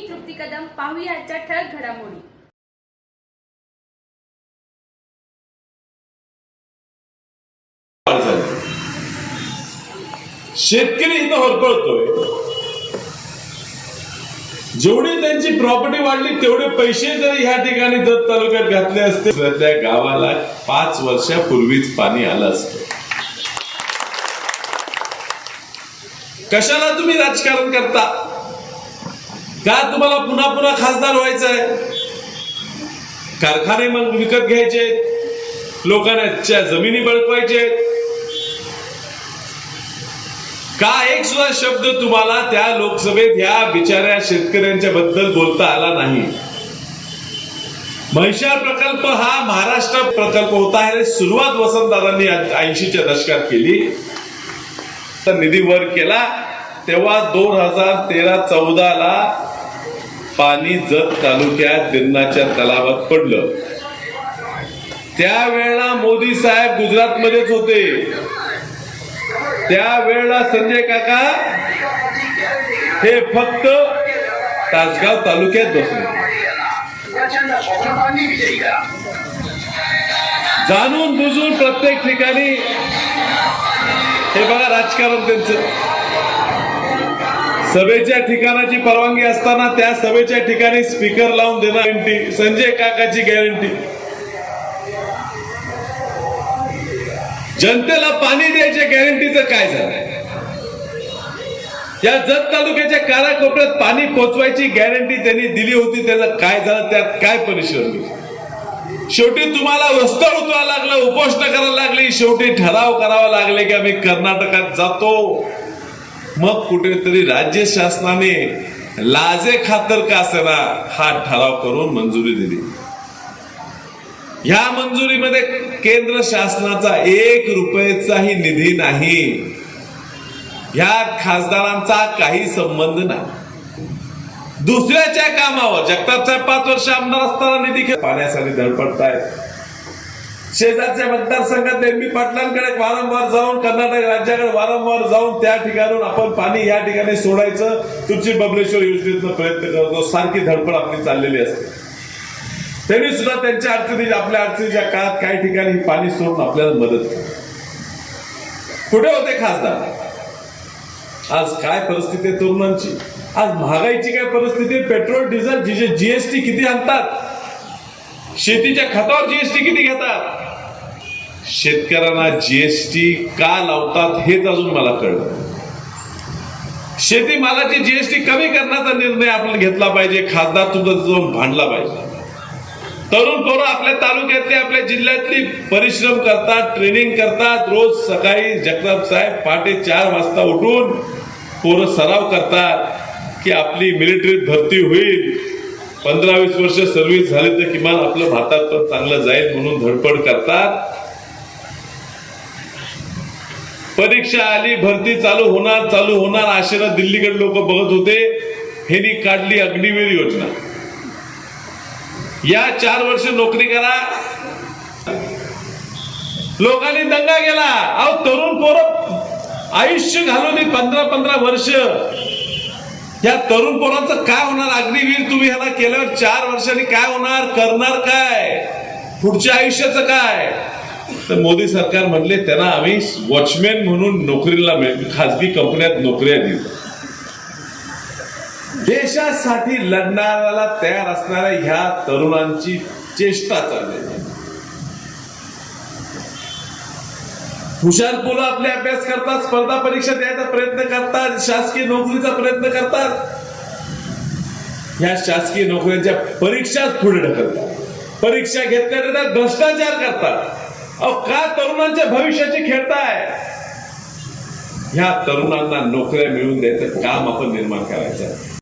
मी तृप्ती कदम पाहूया आजच्या ठळक घडामोडी. शेतकरी इथं होरपळतोय. जेवढी त्यांची प्रॉपर्टी वाढली तेवढे पैसे जर ह्या ठिकाणी जत तालुक्यात घातले असते तर त्या गावाला पाच वर्षापूर्वीच पाणी आलं असतं. कशाला तुम्ही राजकारण करता? का तुम्हाला पुन्हा पुन्हा खासदार व्हायचंय? कारखाने मग विकत घ्यायचे. लोकांच्या जमिनी बळकवायचे का एक सुद्धा शब्द तुम्हाला त्या लोकसभेत ह्या बिचाऱ्या शेतकऱ्यांच्या बद्दल बोलता आला नाही? म्हैशाळ प्रकल्प हा महाराष्ट्र प्रकल्प होता हे सुरुवात वसंतदादांनी ऐंशीच्या दशकात केली. तर निधी वर केला. तेव्हा दोन हजार तेरा चौदा ला पाणी जत तालुक्यात गिरणाच्या तलावात पडलं. त्यावेळेला मोदी साहेब गुजरात मध्येच होते. त्यावेळेला संजय काका हे फक्त तासगाव तालुक्यात बसले. जाणून बुजून प्रत्येक ठिकाणी हे बघा राजकारण त्यांचं. सभेच्या ठिकाणाची परवानगी असताना त्या सभेच्या ठिकाणी स्पीकर लावून देणार गॅरंटी संजय काकाची गॅरंटी जनतेला पाणी द्यायच्या गॅरंटीचं काय झालं या जत तालुक्याच्या काराकोपऱ्यात पाणी पोचवायची गॅरंटी त्यांनी दिली होती त्याचं काय झालं त्यात काय परिश्रम शेवटी तुम्हाला रस्ता उतरावा लागला उपोषण करायला लागली शेवटी ठराव करावा लागले की आम्ही कर्नाटकात जातो. मग कुठेतरी राज्य शासनाने लाजे खातर का असेना हा ठराव करून मंजुरी दिली. ह्या मंजुरीमध्ये केंद्र शासनाचा एक रुपयाचाही निधी नाही. ह्या खासदारांचा काही संबंध नाही. दुसऱ्याच्या कामावर जगताप साहेब पाच वर्ष आमदार असताना निधी पाण्यासाठी धडपडतायत. शेजारच्या मतदारसंघात एम बी पाटलांकडे वारंवार जाऊन कर्नाटक राज्याकडे वारंवार जाऊन त्या ठिकाणून आपण पाणी या ठिकाणी सोडायचं. तुमची बबलेश्वर योजनेचा प्रयत्न करतो. सारखी धडपड आपली चाललेली असते. त्यांनी सुद्धा त्यांच्या अडचणी आपल्या अडचणीच्या काळात काही ठिकाणी पाणी सोडून आपल्याला मदत कुठे होते खासदार? आज काय परिस्थिती आहे तरुणांची? आज महागाईची काय परिस्थिती पेट्रोल डिझेल जी जीएसटी किती आणतात? शेतीच्या खतावर जीएसटी किती घेतात? शेतकऱ्यांना जीएसटी का लावतात हेच अजून मला कळलं शेती मालाची जीएसटी कमी करण्याचा निर्णय आपण घेतला पाहिजे खासदार तुमचा जाऊन भांडला पाहिजे. तरुण पोरं आपल्या तालुक्यातली आपल्या जिल्ह्यातली परिश्रम करतात ट्रेनिंग करतात रोज सकाळी जगताप साहेब पहाटे चार वाजता उठून पोरं सराव करतात की आपली मिलिटरीत भरती होईल. पंधरा वीस वर्ष सर्व्हिस झाली तर किमान आपलं भारतात पण चांगलं जाईल म्हणून धडपड करतात. परीक्षा आली भरती चालू होणार चालू होणार आशेनं दिल्लीकडे लोक बघत होते. हेनी काढली अग्निवीर योजना. या चार वर्ष नोकरी करा. लोकांनी दंगा केला. अहो तरुण पोरं आयुष्य घालवली पंधरा पंधरा वर्ष या तरुण पोरांचं काय होणार? अग्निवीर तुम्ही ह्याला केल्यावर चार वर्षांनी काय होणार? करणार काय? पुढच्या आयुष्याचं काय? तर मोदी सरकार म्हणले त्यांना आम्ही वॉचमॅन म्हणून नोकरीला खाजगी कंपन्यात नोकऱ्या देऊ. देशासाठी लढणाऱ्याला तयार असणाऱ्या ह्या तरुणांची चेष्टा चालली. हुशार पोरं आपले अभ्यास करतात स्पर्धा परीक्षा द्यायचा प्रयत्न करतात शासकीय नोकरीचा प्रयत्न करतात. ह्या शासकीय नोकऱ्यांच्या परीक्षाच पुढे ढकलतात. परीक्षा घेतल्या भ्रष्टाचार करतात. अहो का तरुणांच्या भविष्याची खेळताय? ह्या तरुणांना नोकऱ्या मिळवून द्यायचं काम आपण निर्माण करायचं